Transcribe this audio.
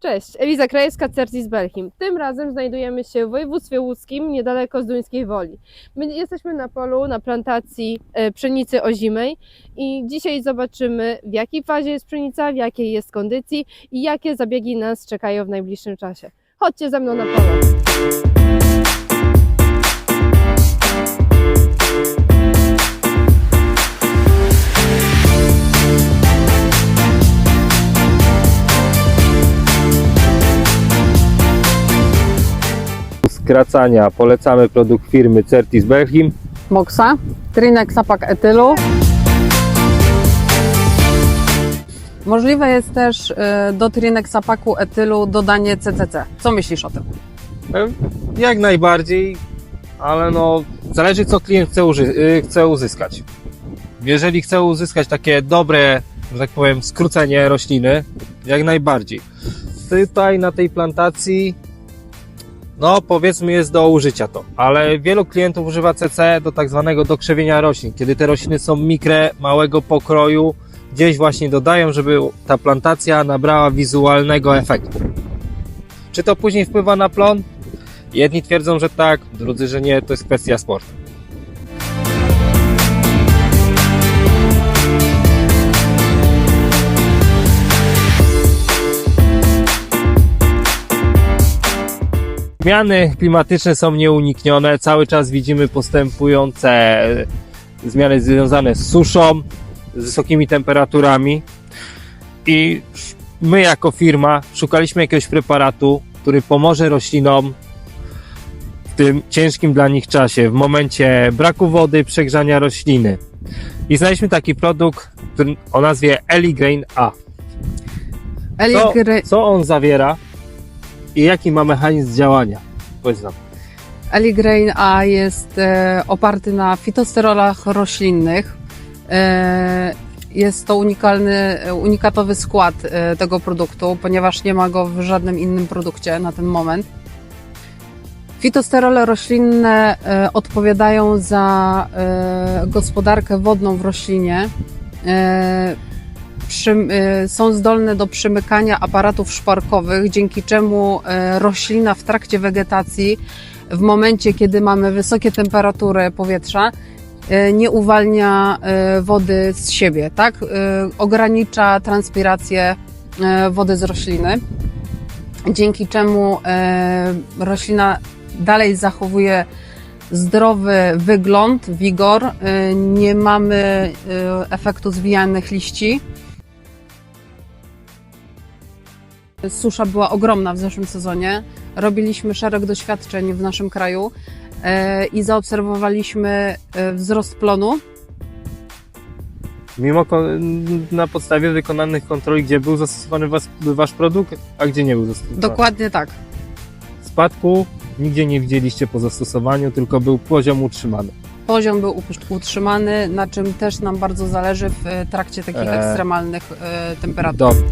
Cześć, Eliza Krajewska, Certis Belchim. Tym razem znajdujemy się w województwie łódzkim, niedaleko Zduńskiej Woli. My jesteśmy na polu, na plantacji e, pszenicy ozimej i dzisiaj zobaczymy w jakiej fazie jest pszenica, w jakiej jest kondycji i jakie zabiegi nas czekają w najbliższym czasie. Chodźcie ze mną na pole. Skracania polecamy produkt firmy Certis Belchim. Moxa, Trinex Apak etylu. Możliwe jest też y, do Trinex Apaku etylu dodanie CCC. Co myślisz o tym? E, Jak najbardziej, ale no zależy co klient chce, y, chce uzyskać. Jeżeli chce uzyskać takie dobre, że tak powiem, skrócenie rośliny, jak najbardziej. Tutaj na tej plantacji, no powiedzmy jest do użycia to, ale wielu klientów używa CC do tak zwanego dokrzewienia roślin, kiedy te rośliny są mikre, małego pokroju, gdzieś właśnie dodają, żeby ta plantacja nabrała wizualnego efektu. Czy to później wpływa na plon? Jedni twierdzą, że tak, drudzy, że nie, to jest kwestia sportu. Zmiany klimatyczne są nieuniknione. Cały czas widzimy postępujące e, zmiany związane z suszą, z wysokimi temperaturami. I my, jako firma, szukaliśmy jakiegoś preparatu, który pomoże roślinom w tym ciężkim dla nich czasie, w momencie braku wody, przegrzania rośliny. I znaleźliśmy taki produkt który, o nazwie Eligrain A. Co, Eligre- co on zawiera i jaki ma mechanizm działania? Powiedz nam. Eligrain A jest e, oparty na fitosterolach roślinnych. E, jest to unikalny, unikatowy skład e, tego produktu, ponieważ nie ma go w żadnym innym produkcie na ten moment. Fitosterole roślinne e, odpowiadają za e, gospodarkę wodną w roślinie. E, e, są zdolne do przymykania aparatów szparkowych, dzięki czemu e, roślina w trakcie wegetacji, w momencie kiedy mamy wysokie temperatury powietrza, e, nie uwalnia wody z siebie, tak? Ogranicza transpirację wody z rośliny, dzięki czemu roślina dalej zachowuje zdrowy wygląd, wigor, nie mamy efektu zwijanych liści. Susza była ogromna w zeszłym sezonie. Robiliśmy szereg doświadczeń w naszym kraju e, i zaobserwowaliśmy e, wzrost plonu. Mimo na podstawie wykonanych kontroli, gdzie był zastosowany was, wasz produkt, a gdzie nie był zastosowany. Dokładnie tak. Spadku nigdzie nie widzieliście po zastosowaniu, tylko był poziom utrzymany. Poziom był utrzymany, na czym też nam bardzo zależy w e, trakcie takich ekstremalnych temperatur. Dobrze.